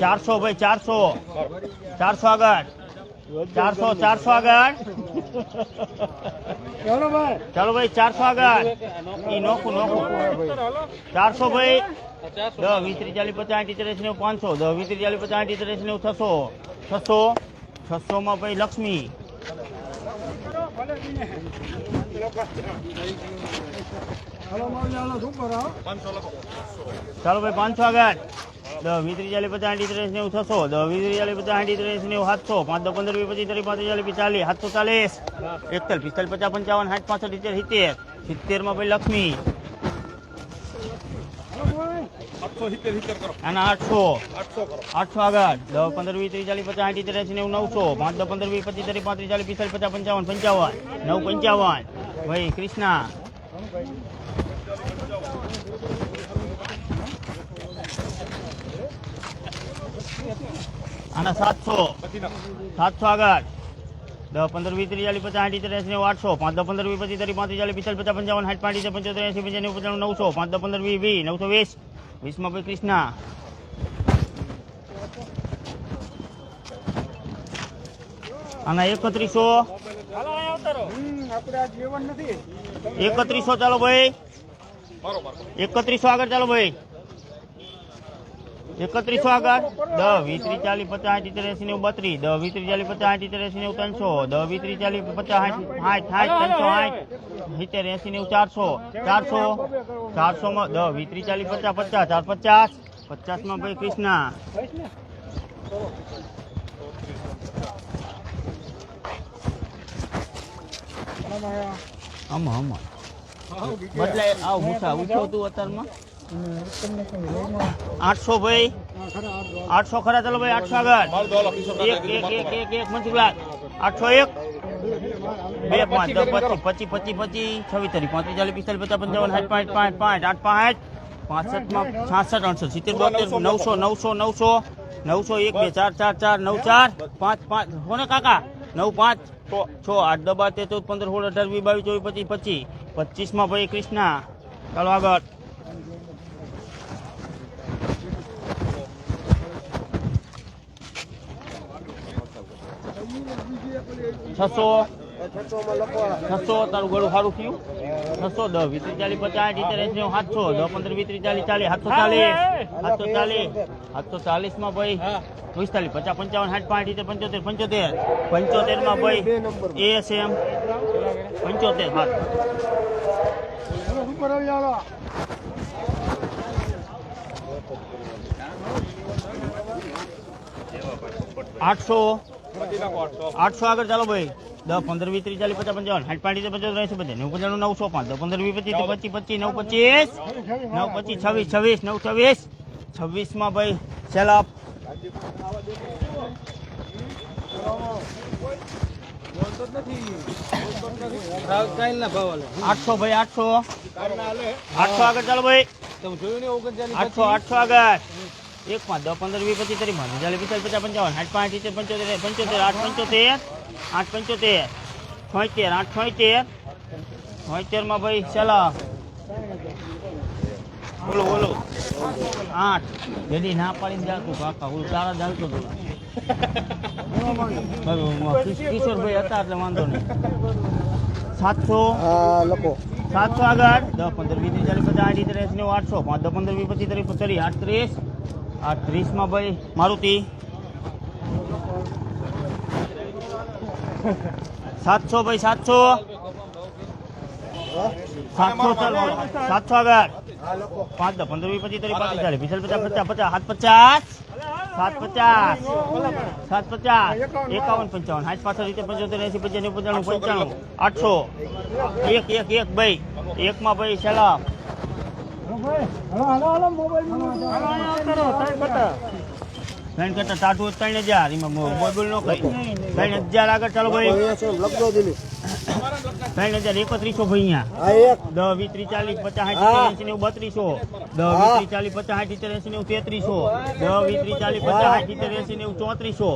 ચારસો ભાઈ, ચારસો. ચારસો આગળ. ચારસો ચારસો આગળ. ચાલો ભાઈ, ચારસો આગળ. ઈ નોખું નોખું. ચારસો ભાઈ. દસ વીસ ત્રીસ ચાલીસ, પચાસ આઠ ત્રીસ પાંચસો. દસ વીસ ત્રીસ ચાલીસ, પચાસ આઠ ત્રીસ નેવું છસો. છસો. છસો માં ભાઈ લક્ષ્મી. ચાલો ભાઈ, પાંચસો આગળ. દસ વીસ, ત્રીસ, ચાલીસ, પચાસ આઠ ત્રીસ, નેવું, છસો. દસ વીસ, ત્રીસ, ચાલીસ, પચાસ આઠ ત્રીસ, નેવું, સાતસો. પાંચ દસ પંદર, વીસ, પચીસ, ત્રીસ, પાંત્રીસ, ચાલીસ ચાલીસ સાતસો ચાલીસ. એકતાલીસ, પિસ્તાલીસ, પચાસ, પંચાવન, સાઠ, પાસઠ, સિત્તેર સિત્તેર. સિત્તેરમાં ભાઈ લક્ષ્મી. આના આઠસો. આઠસો આગળ. દસ પંદર વીસ ત્રીસ ચાલીસ પચાસ આઠ ત્રીસ નેવું નવસો. પાંચ દસ પંદર વીસ પચીસ ત્રીસ પાંત્રીસ ચાલીસ પિસ્તાલીસ પચાસ પંચાવન પંચાવન નવ પંચાવન. ભાઈ કૃષ્ણા. આના સાતસો. સાતસો આગળ. દસ પંદર વીસ ત્રીસ ચાલીસ પચાસ આઠ ત્રીસ નેવું આઠસો. પાંચ દસ પંદર વીસ પચીસ ત્રીસ પાંત્રીસ ચાલીસ પિસ્તાલીસ પચાસ પંચાવન સાઠ પાંચ પંચોતેર એસી પંચાવન નેવું પંચાણું નવસો. પાંચ દસ પંદર વીસ વીસ નવસો વીસ. વીસમાં ભાઈ કૃષ્ણા. આના એકત્રીસો. એકત્રીસો ચાલો ભાઈ. એકત્રીસો આગળ ચાલો ભાઈ. એકત્રીસો આગળ. દસ વીસ ત્રીસ ચાલીસ પચાસ આઠ ત્રેસી નેવું બત્રીસ. દસ વીસ ત્રીસ ચાલીસ પચાસ આઠ ત્રેસી નેવું ત્રણસો. દસ વીસ ત્રીસ ચાલીસ પચાસ સાઠ સાઠ ત્રણસો સાઠ સિત્તેર એસી નેવું ચારસો. ચારસો. ચારસો માં દસ વીસ ત્રીસ ચાલીસ પચાસ પચાસ. ચાર પચાસ. પચાસમાં ભાઈ કૃષ્ણા. આમાં આમાં. બદલાય આવ ઉછો તું અત્યારમાં? આઠસો ભાઈ. આઠસો ખરા ચાલો ભાઈ આઠસો આગળ. એક એક એક એક એક મનસુખલાલ આઠસો એક. બે પાંચ દસ પચીસ પચીસ પચીસ પચીસ છવ્વીસ તારીખ પાંત્રીસ ચાલીસ પિસ્તાલીસ પચાસ પંચાવન સાઠ પાંચ પાંચ પાંચ આઠ પાંચ. પાસઠમાં છાસઠ અણસો સિત્તેર બોતેર નવસો નવસો નવસો નવસો એક બે ચાર ચાર ચાર નવ ચાર પાંચ પાંચ. કોને કાકા? નવ પાંચ. છ આઠ દસ બાર તેર ચૌદ પંદર સોળ અઢાર વીસ બાવીસ ચોવીસ પચીસ પચીસ. પચીસમાં ભાઈ કૃષ્ણા. ચાલો આગળ. છસો છસો તારું ગળું સારું થયું? છસો દસ વીસ ચાલીસ પચાસ ઇતેર એસી સાતસો દસ પંદર વીસ ચાલીસ ચાલીસ સાતસો ચાલીસ સાતસો ચાલીસ સાતસો ચાલીસમાં ભાઈ પિસ્તાલીસ પચાસ પંચાવન સાઠ પાંચ ઇતેર પંચોતેર પંચોતેર પંચોતેરમાં ભાઈ એમ પંચોતેર હાથ આઠસો આઠસો. આગળ ચાલો ભાઈ. દસ પંદર વીસ ત્રીસ ચાલીસ પચાસ પંચાવન. સાઠ પાંચ પચાસ એસી પચાસ નવ પંચાણું નવસો પાંચ. દસ પંદર વીસ પચીસ પચીસ પચીસ નવ પચીસ. નવ પચીસ છવ્વીસ છવ્વીસ નવ છવ્વીસ. છવ્વીસમાં ભાઈ સેલાપ આઠસો ભાઈ આઠસો. આઠસો આગળ ચાલો ભાઈ. આઠસો આઠસો આગળ. એક પાંચ દસ પંદર વીસ પચીસ ત્રીસ પાંચ ચાલીસ પિસ્તાલીસ પચાસ પંચાવન. આઠ પાંચ સિત્તેર પંચોતેર પંચોતેર આઠ પંચોતેર આઠ પંચોતેર છોતેર આઠ છોતેર. છોતેરમાં ભાઈ ચલા. બોલો બોલો. આઠ. જેથી ના પાડીને જાતું કાકા હું તારા જાલતો હતો. કિશોરભાઈ હતા એટલે વાંધો નહીં. સાતસો. લખો. સાતસો આગળ. દસ પંદર વીસ ચાલીસ પચાસ આઠ ત્રીસ નેવું આઠસો. પાંચ દસ પંદર વીસ પચીસ ત્રીસ ત્રીસ આઠત્રીસ ત્રીસમાં ભાઈ મારુતિ. સાતસો ભાઈ સાતસો. સાતસો સાતસો આગળ. પાંચ દસ પંદર વીસ પચીસ ત્રીસ પાંત્રીસ ચાલીસ પિસ્તાલીસ પચાસ પચાસ પચાસ સાત પચાસ. સાત પચાસ. સાત પચાસ. એકાવન. પંચાવન. સાઠ પાછળ રીતે પંચોતેર એસી પંચાણું પંચાણું પંચાણું. આઠસો. એક એક એક ભાઈ. એકમાં ભાઈ છેલ્લા ત્રણ હજાર એમાં મોબાઈલ નો કઈ ત્રણ હજાર આગળ ચાલો ભાઈ ત્રણ હજાર એકત્રીસો ભાઈ અહીંયા દસ વીસ ચાલીસ પચાસ. સાઠ નેવું બત્રીસો દસ વીસ ત્રીસ ચાલીસ પચાસ સાઠ સિત્તેર એસી તેત્રીસો દસ વીસ ચાલીસ પચાસ સાઠ સિત્તેર એસી નેવું ચોત્રીસો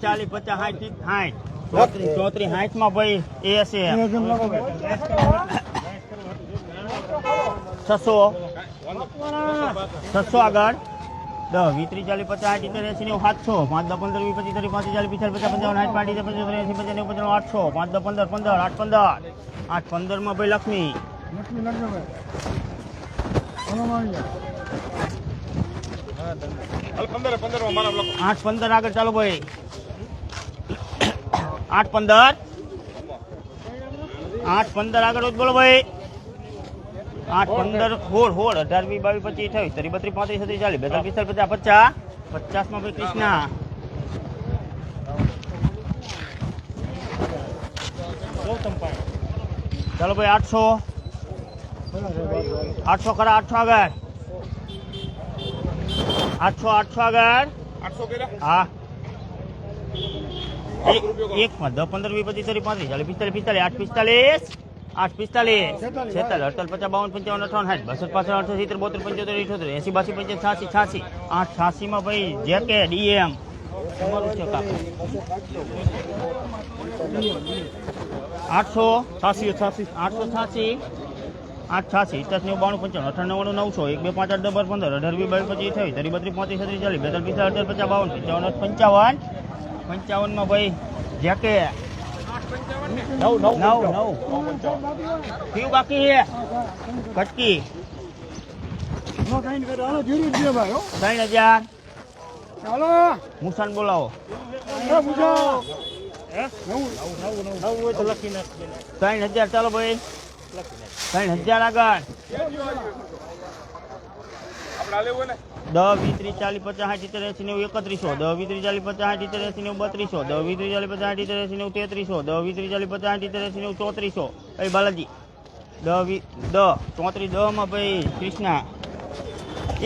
ચાલીસ પચાસ સાઠ સાઠ ચોત્રીસ ચોત્રીસ સાઠમાં ભાઈ એ હશે છસો. છસો આગળ. દસ વીસ ત્રીસ ચાલીસ પચાસ સાઠ ઇતર એસી નેવું સાતસો. પાંચ દસ પંદર વીસ પચીસ ત્રીસ પાંત્રીસ ચાલીસ પિસ્તાલીસ પચાસ પંચાવન સાઠ પાંચ પંચોતેર એસી પચાસ નેવું પંચાણું આઠસો. પાંચ દસ પંદર પંદર આઠ પંદર. આઠ પંદરમાં ભાઈ લક્ષ્મી. આઠ પંદર આગળ ચાલો ભાઈ. આઠ પંદર. આઠ પંદર આગળ બોલો ભાઈ. આઠ પંદર હોળ હોળ અઢાર વીસ બાવીસ પચીસ અઠાવીસ ત્રીસ બત્રીસ પાંત્રીસ છત્રીસ ચાલીસ બેતાલીસ પિસ્તાલીસ પચાસ પચાસ પચાસમાં ભાઈ કૃષ્ણા. ચાલો ભાઈ આઠસો. આઠસો ખરા આઠસો આગળ. આઠસો આઠસો આગળ. હા. એક માં દસ પંદર વીસ પચીસ ત્રીસ પાંત્રીસ ચાલીસ પિસ્તાલીસ પિસ્તાલીસ આઠ પિસ્તાલીસ. આઠ પિસ્તાલીસ. છેતાલીસ. અડતાલીસ પચાસ બાવન પંચાવન અઠાવન સાઠ. બસો પાસઠ અઠસો સિત્તેર બોતેર પંચોતેર ઇઠોતેર. એસી બાસી પંચાયત છાસી છાસી આઠ છ્યાસીમાં ભાઈ જે કે ડીએમ. તમારું છે કાકા. આઠસો. છ્યાસી છાસી આઠસો છ્યાસી. આઠ છ્યાસી. ઇત્યાસ નેવું બાણું પંચાણું અઠાણું નવસો. એક બે પાંચ આઠ દસ પંદર. અઢાર વીસ બાવીસ પચીસ અઠાવીસ ત્રીસ બત્રીસ પાંત્રીસ છત્રીસ ચાલીસ. બેતાલીસ પિસ્તાલીસ અઢાર પચાસ બાવન પંચાવન પંચાવન પંચાવનમાં ભાઈ જેકે નવ નવ. નવ નવ કયું બાકી છે. કટકી ત્રણ હજાર. મુસાન બોલાવો. ત્રણ હજાર ચાલો ભાઈ. ત્રણ હજાર આગળ. દસ વીસ ત્રીસ ચાલીસ પચાસ સાઠ સિત્તેર એસી નેવું એકત્રીસો. દસ વીસ ત્રીસ ચાલીસ પચાસ સાઠ સિત્તેર એસી નેવું બત્રીસો. દસ વીસ ત્રીસ ચાલીસ પચાસ સાઠ સિત્તેર એસી નેવું તેત્રીસો. દસ વીસ ત્રીસ ચાલીસ પચાસ સાઠ સિત્તેર એસી નેવું ચોત્રીસો. એ બાલાજી. દસ વીસ દસ ચોત્રીસ દસમાં ભાઈ કૃષ્ણા.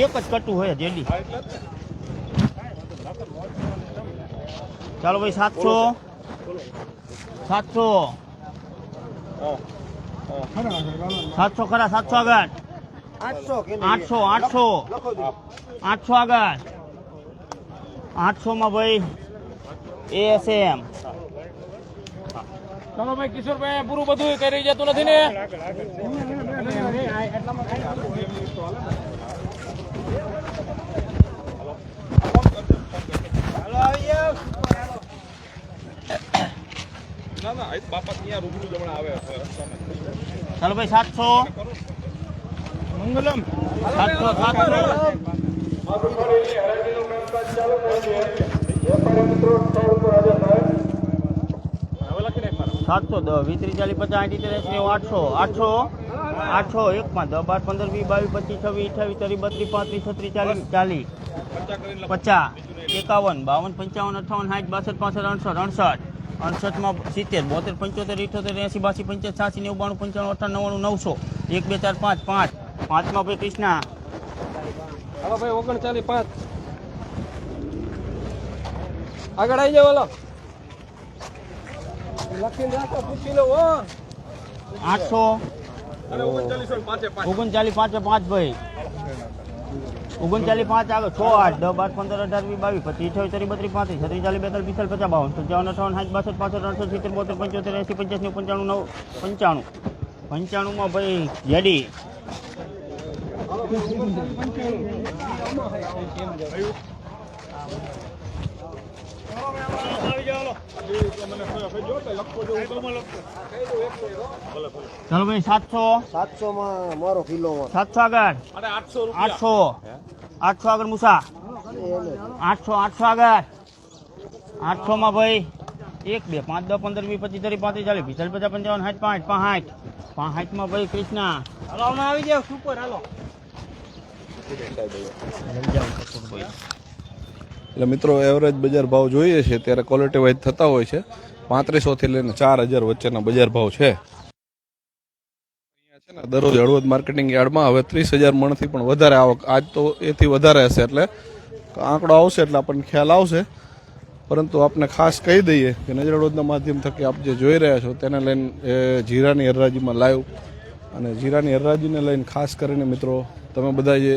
એક જ કટું હોય જેડી. ચાલો ભાઈ સાતસો. સાતસો. સાતસો ખરા સાતસો આગળ. આઠસો આઠસો આઠસો. આગળ. આઠસો માં ભાઈ એએસએમ ચલો ભાઈ કિશોરભાઈ પૂરું બધું કરી જતું નથી ને? ના ના બાપા ત્યાં રૂબરૂ જ આવે? ચાલો ભાઈ સાતસો. મંગલમ. સાતસો દસ વીસ ત્રીસ ચાલીસ પચાસ આઠ ત્રીસ નેવું આઠસો આઠસો આઠસો એકમાં દસ બાર પંદર વીસ બાવીસ પચીસ છવ્વીસ અઠાવીસ ત્રીસ બત્રીસ પાંત્રીસ છત્રીસ ચાલીસ ચાલીસ. પચાસ એકાવન બાવન પંચાવન અઠાવન સાઠ બાસઠ પાસઠ અડસઠ અડસઠ. અડસઠમાં સિત્તેર બોતેર પંચોતેર ઇઠોતેર એંસી બાસી પંચાસ છ્યાસી નેવું બાણું પંચાણું અઠાણું નવ્વાણું નવસો. એક બે ચાર પાંચ પાંચ. પાંચમાં ભાઈ કૃષ્ણા. હાલો ભાઈ ઓગણચાલીસ પાંચ. આગળ આવી જાવ લખીને રાખો પૂછી લો આઠસો. ઓગણચાલીસ પાંચે પાંચ. ભાઈ. ઓગણચાલીસ પાંચ આગળ છ આઠ દસ બાર પંદર અઢાર વીસ બાવીસ પચીસ અઠાવીસ ત્રીસ પાંત્રીસ છત્રીસ ચાલીસ બેતાલીસ પિસ્તાલીસ પચાસ બાવન પંચાવન અઠાવન સાઠ બાસઠ પાસઠ અડસઠ સિત્તેર બોતેર પંચોતેર એંસી પંચ્યાસી પંચાણું નવ પંચાણું. પંચાણુંમાં ભાઈ જેડી ચાલો ભાઈ સાતસો. સાતસો માં મારો કિલો સાતસો આગળ. આઠસો આઠસો. આઠસો આગળ મુસા. આઠસો આઠસો આગળ. આઠસો માં ભાઈ એક બે પાંચ દસ પંદર વીસ પચીસ ત્રીસ પાંત્રીસ ચાલીસ પિસ્તાલીસ પચાસ પંચાવન સાઠ પાંચ પાંચ પાંચમાં ભાઈ કૃષ્ણા. હાલો અમે આવી જાવ સુપર હાલો. એટલે મિત્રો એવરેજ બજાર ભાવ જોઈએ છે. ત્યારે ક્વોલિટી વાઇઝ થતા હોય છે. પાંત્રીસોથી લઈને ચાર હજાર વચ્ચેના બજાર ભાવ છે. અહીંયા છે ને, દરરોજ હળવદ માર્કેટિંગ યાર્ડમાં હવે ત્રીસ હજાર મણથી પણ વધારે આવક. આજ તો એથી વધારે હશે એટલે આંકડો આવશે એટલે આપણને ખ્યાલ આવશે. પરંતુ આપને ખાસ કહી દઈએ કે નજર હળવદના માધ્યમ થકી આપ જે જોઈ રહ્યા છો, તેને લઈને જીરાની હરરાજીમાં લાઈવ અને જીરાની હરરાજીને લઈને ખાસ કરીને મિત્રો, તમે બધા જે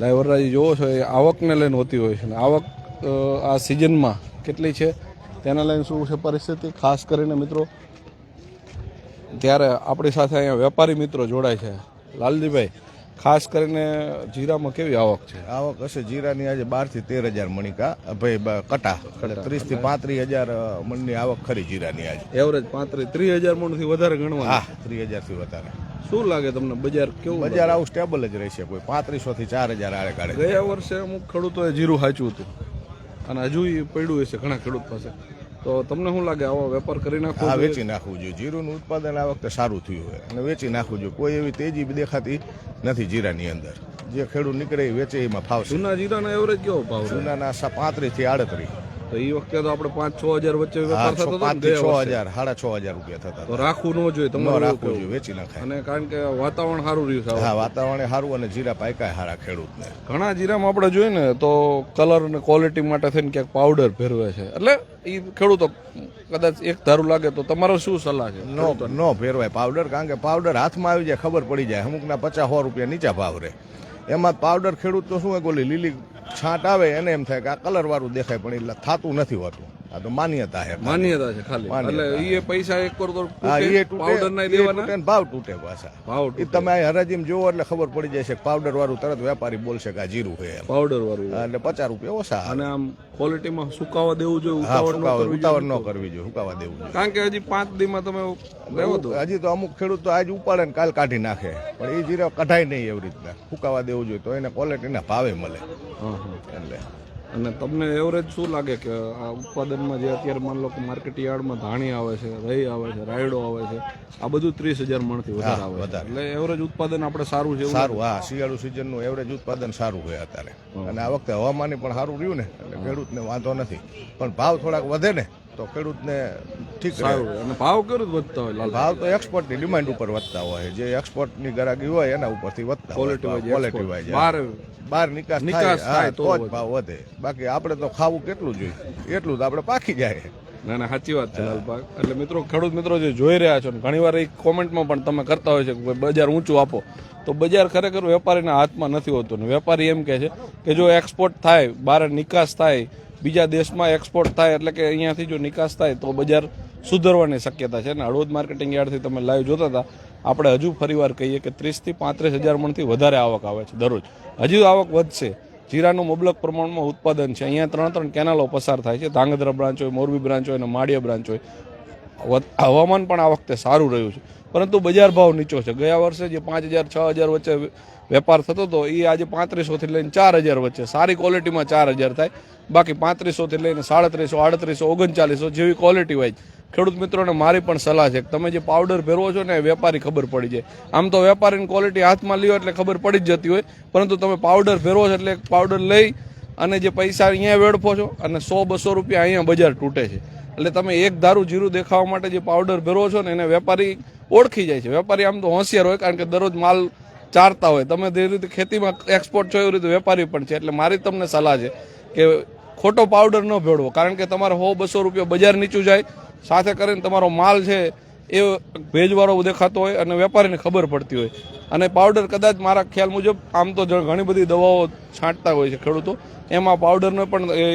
લાઈવ હરરાજી જોવો છો, એ આવકને લઈને હોતી હોય છે. અને આવક આ સિઝનમાં કેટલી છે, તેના લઈને શું છે પરિસ્થિતિ? ખાસ કરીને મિત્રો, ત્યારે આપણી સાથે અહીંયા વેપારી મિત્રો જોડાય છે. લાલજીભાઈ ખાસ કરીને જીરામાં કેવી આવક છે? આવક હશે. જીરાની આજે બારથી તેર હજાર મણિકા. ભાઈ કટા. ત્રીસથી પાંત્રીસ હજાર મણની આવક ખરી જીરાની આજે. એવરેજ પાંત્રીસ ત્રીસ હજાર મણથી વધારે ગણવા હા ત્રીસ હજારથી વધારે. શું લાગે તમને બજાર કેવું બજાર આવું સ્ટેબલ જ રહેશે કોઈ. પાંત્રીસો થી ચાર હજાર આડે કાઢે ગયા વર્ષે અમુક ખેડૂતોએ જીરું હાચ્યું હતું. અને હજુ પડ્યું હશે ઘણા ખેડૂત પાસે. તો તમને શું લાગે આવો વેપાર કરી નાખવો હા વેચી નાખવું જોઈએ. જીરુનું ઉત્પાદન આ વખતે સારું થયું હોય. અને વેચી નાખવું જોઈએ. કોઈ એવી તેજી દેખાતી નથી જીરાની અંદર. જે ખેડૂત નીકળે એ વેચે એમાં ફાવશે. જૂના જીરાનો એવરેજ કેવો ભાવ જૂનાના પાંત્રીસથી આડત્રીસ. તો એ વખતે તો આપણે પાંચ છ હજાર વચ્ચે વેપાર થતો પાંચ છ હજાર સાડા છ હજાર રૂપિયા થતા તો રાખવું ન જોઈએ તમારે રાખવું જોઈએ વેચી નાખાય અને કારણ કે વાતાવરણ સારું રહ્યું છે હા વાતાવરણ સારું અને જીરા પાયકાય સારા ખેડૂતને. ઘણા જીરામાં આપણે જોઈએ ને તો કલર અને ક્વોલિટી માટે થઈને ક્યાંક પાવડર ફેરવે છે. એટલે એ ખેડૂતો કદાચ એક ધારું લાગે તો તમારો શું સલાહ છે નો નો ફેરવાય પાવડર કારણ કે પાવડર હાથમાં આવી જાય ખબર પડી જાય. અમુકના પચાસ સો રૂપિયા નીચા ભાવ રહે. એમાં પાવડર ખેડૂત તો શું હોય ગોલી લીલી છાંટ આવે એને એમ થાય કે આ કલર વાળું દેખાય, પણ એટલે થતું નથી હોતું. આ તો માન્યતા છે માન્યતા છે ખાલી. એટલે એ પૈસા એક કરોડ હા એ પાવડર તૂટે દેવાના? ભાવ તૂટે પાછા. ભાવ એ તમે આ હરાજીમાં જોવો એટલે ખબર પડી જાય છે પાવડર વાળું તરત વેપારી બોલશે કે આ જીરું છે પાવડર વાળું. એટલે પચાસ રૂપિયા ઓછા અને આમ ક્વોલિટીમાં સુકાવા દેવું જોઈએ ઉતાવળ ન કરવી જોઈએ. હુકાવા દેવું જોઈએ. કારણ કે હજી પાંચ દીમાં તમે હજી તો અમુક ખેડૂત તો આજ ઉપાડે ને કાલ કાઢી નાખે. પણ એ જીરા કઢાય નહીં એવી રીતના. સુકાવા દેવું જોઈએ તો એને ક્વોલિટીના ભાવે મળે. એટલે. અને તમને એવરેજ શું લાગે કે આ ઉત્પાદનમાં જે અત્યારે માન લો કે માર્કેટ યાર્ડમાં ધાણી આવે છે રહી આવે છે રાયડો આવે છે આ બધું ત્રીસ હજાર મણથી વધારે આવે છે. વધારે. એટલે એવરેજ ઉત્પાદન આપણે સારું છે સારું હા શિયાળુ સિઝનનું એવરેજ ઉત્પાદન સારું હોય અત્યારે. અને આ વખતે હવામાન પણ સારું રહ્યું ને એટલે ખેડૂતને વાંધો નથી. પણ ભાવ થોડાક વધે ને તો ખેડૂતને ઠીક સારું. રહે. અને ભાવ કેવી રીતે વધતા હોય ભાવ તો એક્સપોર્ટની ડિમાન્ડ ઉપર વધતા હોય. જે એક્સપોર્ટની ગરાગી હોય એના ઉપરથી વધતા ક્વોલિટી વાઇઝ ક્વોલિટી વાઇઝ બહાર બહાર નિકાસ નિકાસ થાય તો જ ભાવ વધે. બાકી આપણે તો ખાવું કેટલું જોઈએ? એટલું તો આપણે પાકી જાય. ના ના સાચી વાત છે લાલબાગ એટલે મિત્રો ખેડૂત મિત્રો જે જોઈ રહ્યા છો ને ઘણીવાર એક એ કોમેન્ટમાં પણ તમે કરતા હોય છે કે બજાર ઊંચું આપો. તો બજાર ખરેખર વેપારીના હાથમાં નથી હોતું. ને વેપારી એમ કહે છે કે જો એક્સપોર્ટ થાય બહાર નિકાસ થાય બીજા દેશમાં એક્સપોર્ટ થાય એટલે કે અહીંયાથી જો નિકાસ થાય તો બજાર સુધરવાની શક્યતા છે અને હળવદ માર્કેટિંગ યાર્ડથી તમે લાઈવ જોતા હતા, આપણે હજુ ફરીવાર કહીએ કે ત્રીસથી પાંત્રીસ હજાર મણથી વધારે આવક આવે છે દરરોજ. હજુ આવક વધશે. જીરાનું મબલક પ્રમાણમાં ઉત્પાદન છે. અહીંયા ત્રણ ત્રણ કેનાલો પસાર થાય છે. ધાંગધ્રા બ્રાન્ચ હોય, મોરબી બ્રાન્ચ હોય અને માળિયા બ્રાન્ચ હોય. હવામાન પણ આ વખતે સારું રહ્યું છે. પરંતુ બજાર ભાવ નીચો છે. ગયા વર્ષે જે પાંચ હજાર, છ હજાર વચ્ચે વેપાર થતો હતો એ આજે પાંત્રીસોથી લઈને ચાર હજાર વચ્ચે. સારી ક્વોલિટીમાં ચાર હજાર થાય. બાકી પાંત્રીસોથી લઈને સાડત્રીસો, આડત્રીસો, ઓગણચાલીસો જેવી ક્વોલિટી વાઇઝ ખેડૂત મિત્રોને મારી પણ સલાહ છે કે તમે જે પાવડર ભેરવો છો ને એ વેપારી ખબર પડી જાય. આમ તો વેપારીની ક્વોલિટી હાથમાં લ્યો એટલે ખબર પડી જ જતી હોય. પરંતુ તમે પાવડર ફેરવો છો એટલે પાવડર લઈ અને જે પૈસા અહીંયા વેડફો છો અને સો બસો રૂપિયા અહીંયા બજાર તૂટે છે. એટલે તમે એક ધારું જીરું દેખાવા માટે જે પાવડર ભેરવો છો ને, એને વેપારી ઓળખી જાય છે. વેપારી આમ તો હોશિયાર હોય કારણ કે દરરોજ માલ ચારતા હોય. તમે જે રીતે ખેતીમાં એક્સપોર્ટ છો એવી રીતે વેપારી પણ છે. એટલે મારી તમને સલાહ છે કે ખોટો પાવડર ન ભેળવો. કારણ કે તમારે સો બસો રૂપિયા બજાર નીચું જાય, સાથે કરીને તમારો માલ છે એ ભેજવાળો દેખાતો હોય અને વેપારીને ખબર પડતી હોય. અને પાવડર કદાચ મારા ખ્યાલ મુજબ આમ તો ઘણી બધી દવાઓ છાંટતા હોય છે ખેડૂતો. એમાં પાવડરને પણ એ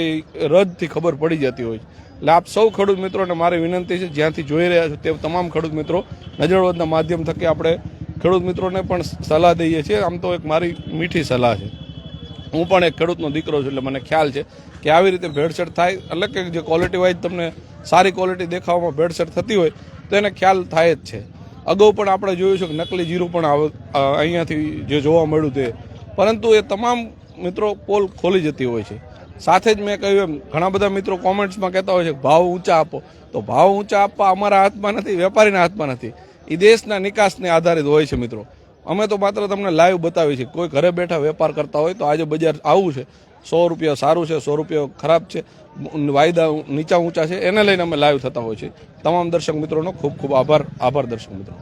રદથી ખબર પડી જતી હોય છે. એટલે આપ સૌ ખેડૂત મિત્રોને મારી વિનંતી છે, જ્યાંથી જોઈ રહ્યા છો તે તમામ ખેડૂત મિત્રો નજરવદના માધ્યમ થકી આપણે ખેડૂત મિત્રોને પણ સલાહ દઈએ છીએ. આમ તો એક મારી મીઠી સલાહ છે. હું પણ એક ખેડૂતનો દીકરો છું એટલે મને ખ્યાલ છે કે આવી રીતે ભેળસેળ થાય એટલે કે જે ક્વોલિટી વાઇઝ તમને સારી ક્વોલિટી દેખાવામાં ભેળસેળ થતી હોય, તો એને ખ્યાલ થાય જ છે. અગાઉ પણ આપણે જોયું છે કે નકલી જીરું પણ અહીંયાથી જે જોવા મળ્યું તે. પરંતુ એ તમામ મિત્રો પોલ ખોલી જતી હોય છે. સાથે જ મેં કહ્યું એમ, ઘણા બધા મિત્રો કોમેન્ટ્સમાં કહેતા હોય છે ભાવ ઊંચા આપો. તો ભાવ ઊંચા આપવા અમારા હાથમાં નથી, વેપારીના હાથમાં નથી. એ દેશના નિકાસને આધારિત હોય છે મિત્રો. અમે તો માત્ર તમને લાઈવ બતાવીએ છીએ. કોઈ ઘરે બેઠા વેપાર કરતા હોય તો આજે બજાર આવું છે. સો રૂપિયા સારું છે, સો રૂપિયા ખરાબ છે. વાયદા નીચા ઊંચા છે. એને લઈને અમે લાઈવ થતા હોય છે. તમામ દર્શક મિત્રોનો ખૂબ ખૂબ આભાર આભાર દર્શક મિત્રો.